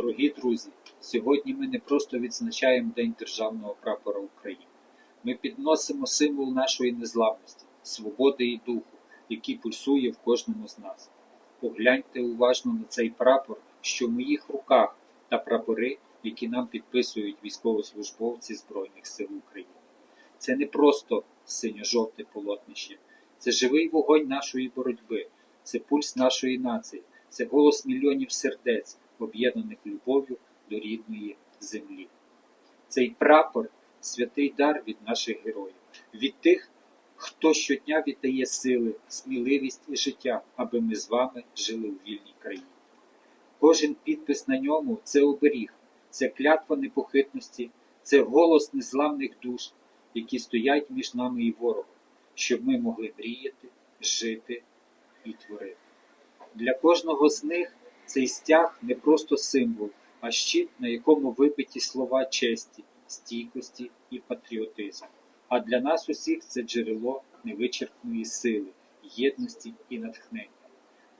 Дорогі друзі, сьогодні ми не просто відзначаємо День Державного прапора України. Ми підносимо символ нашої незламності, свободи і духу, який пульсує в кожному з нас. Погляньте уважно на цей прапор, що в моїх руках, та прапори, які нам підписують військовослужбовці Збройних сил України. Це не просто синьо-жовте полотнище, це живий вогонь нашої боротьби, це пульс нашої нації, це голос мільйонів сердець, об'єднаних любов'ю до рідної землі. Цей прапор святий дар від наших героїв, від тих, хто щодня віддає сили, сміливість і життя, аби ми з вами жили у вільній країні. Кожен підпис на ньому це оберіг, це клятва непохитності, це голос незламних душ, які стоять між нами і ворогом, щоб ми могли мріяти, жити і творити. Для кожного з них цей стяг не просто символ, а щит, на якому випиті слова честі, стійкості і патріотизму. А для нас усіх це джерело невичерпної сили, єдності і натхнення.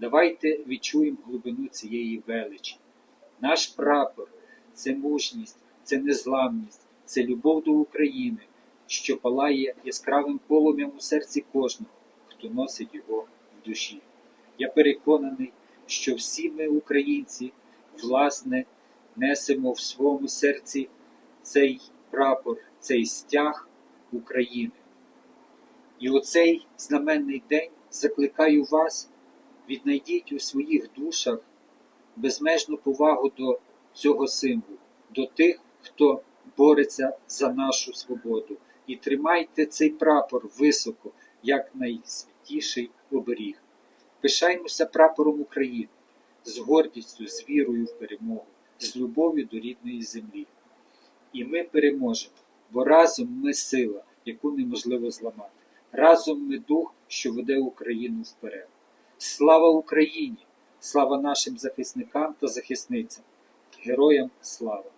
Давайте відчуємо глибину цієї величі. Наш прапор це мужність, це незламність, це любов до України, що палає яскравим полум'ям у серці кожного, хто носить його в душі. Я переконаний, що всі ми, українці, власне, несемо в своєму серці цей прапор, цей стяг України. І у цей знаменний день закликаю вас, віднайдіть у своїх душах безмежну повагу до цього символу, до тих, хто бореться за нашу свободу. І тримайте цей прапор високо, як найсвятіший оберіг. Пишаймося прапором України з гордістю, з вірою в перемогу, з любов'ю до рідної землі. І ми переможемо, бо разом ми сила, яку неможливо зламати. Разом ми дух, що веде Україну вперед. Слава Україні! Слава нашим захисникам та захисницям! Героям слава!